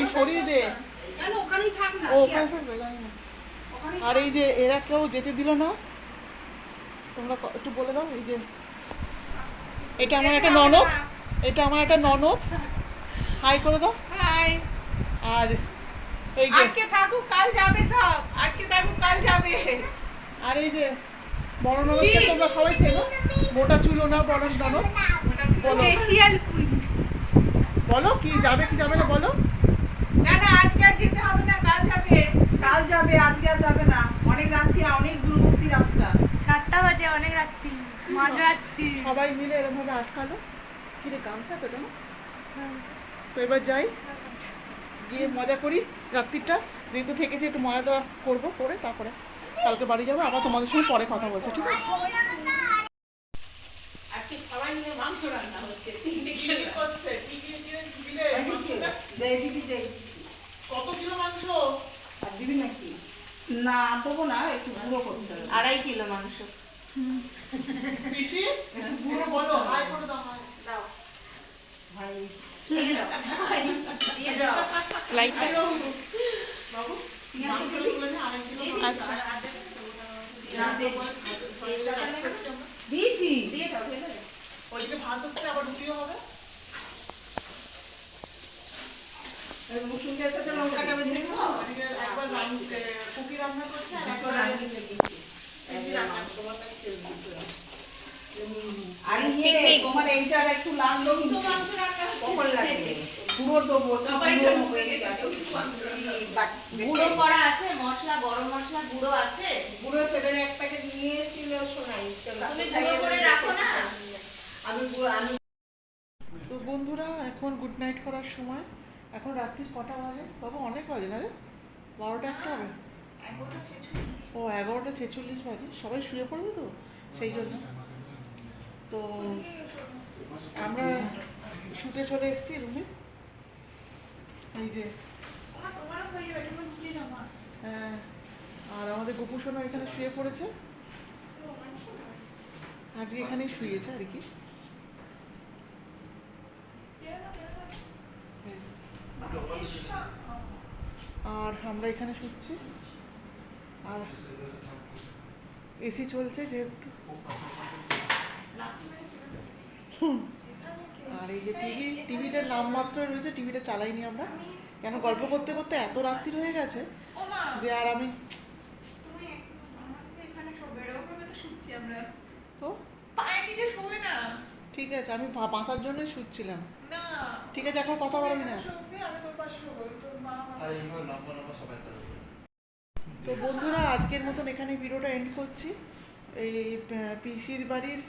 এই সরিয়ে দে। কেন? ওখানেই থাক না। ও ওখানে থাকবে, জানি না। আর এই যে এরা কেউ যেতে দিল না? তোমরা একটু বলে দাও এই যে। এটা আমার একটা ননদ। এটা আমার একটা ননদ। হাই করে দাও। হাই আর এই যে আজকে থাকুক কাল যাবে সব। আজকে থাকুক কাল যাবে। আর এই যে বড় ননদকে। তোমরা সবাই চেনো। মোটা চুলো না বড় ননদ। বলো। বলো কি যাবে কি যাবে না বলো? না না আজকে আর যেতে হবে না কাল যাবে। কাল যাবে আজকে আর যাবে না। অনেক রাত্রি অনেক দূরবর্তী রাস্তা। সাতটা বাজে অনেক রাত্রি। মাঝরাত্রি সবাই মিলে এরকম ভাবে আটকালো। কিরে গামছা তো এটা না তো এবার যাই। গিয়ে মজা করি রাত্রিটা। যেহেতু থেকেছি একটু মজাটা করব করে তারপরে কালকে বাড়ি যাব। আবার তোমাদের সঙ্গে পরে কথা বলছে ঠিক আছে? সবাই মিলে মাংস রান্না হচ্ছে। করছে দেই দিবি দেই কত কিলো মাংস আর দিবি নাকি না দেবো না একটু গুঁড়ো করতে হবে। আড়াই কিলো মাংস। পিসি একটু বলো হাই করে দাও দাও। ভাই। দিয়ে দাও। লাইটটা বাবু মাংসগুলো নিয়ে আরেক কিলো আচ্ছা না, দে- দিয়েছি। দিয়ে দাও ঢেলে দাও। ওইদিকে ভাত হচ্ছে আবার রুটিও হবে। লঙ্কাটা বেঁধে কুকি রান্না করছে আর রান্না। আর ইয়ে তোমার এইটার একটু লাগল কিন্তু কখন লাগে গুঁড়ো দেবো গুঁড়ো গেছে। গুঁড়ো করা আছে মশলা গরম মশলা গুঁড়ো আছে। গুঁড়ো সেটার এক প্যাকেট নিয়ে এসেছিল শোনাই তুমি গুঁড়ো করে রাখো না? আমি আমি তো বন্ধুরা এখন গুড নাইট করার সময়। এখন রাত্রির কটা বাজে? বাবা অনেক বাজে না রে? বারোটা একটা হবে? ও, এগারোটা ছেচল্লিশ বাজে। সবাই শুয়ে পড়বে তো? সেই জন্য। তো আমরা শুতে চলে এসেছি রুমে। এই যে। হ্যাঁ আর আমাদের গোপুসোনা এখানে শুয়ে পড়েছে। আজকে এখানেই শুয়েছে আর কি। আর আমরা এখানে শুচ্ছি। আর এসি চলছে যেহেতু। আর এই যে টিভি টিভিটার নাম নামমাত্র রয়েছে টিভিটা চালাইনি আমরা। কেন গল্প করতে করতে এত রাত্রি হয়ে গেছে যে আর আমি তো? ঠিক আছে আমি বাঁচার জন্যই শুচ্ছিলাম। ঠিক আছে এখন কথা বলবি না। তো বন্ধুরা আজকের মতন এখানে ভিডিওটা এন্ড করছি। এই পিসির বাড়ির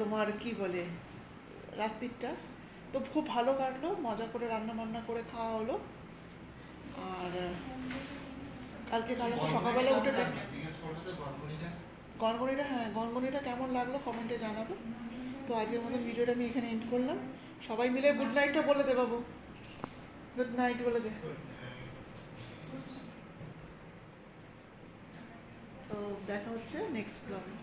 তোমার কি বলে রাত্রিটা। তো খুব ভালো কাটলো মজা করে রান্না বান্না করে খাওয়া হলো। আর কালকে কাল হচ্ছে সকালবেলা উঠে গনগনিটা হ্যাঁ গনগনিটা কেমন লাগল কমেন্টে জানাব। তো আজকের মতন ভিডিওটা আমি এখানে এন্ড করলাম। সবাই মিলে গুড নাইটটা বলে দে বাবু। গুড নাইট বলে দে তো দেখা হচ্ছে নেক্সট ব্লগে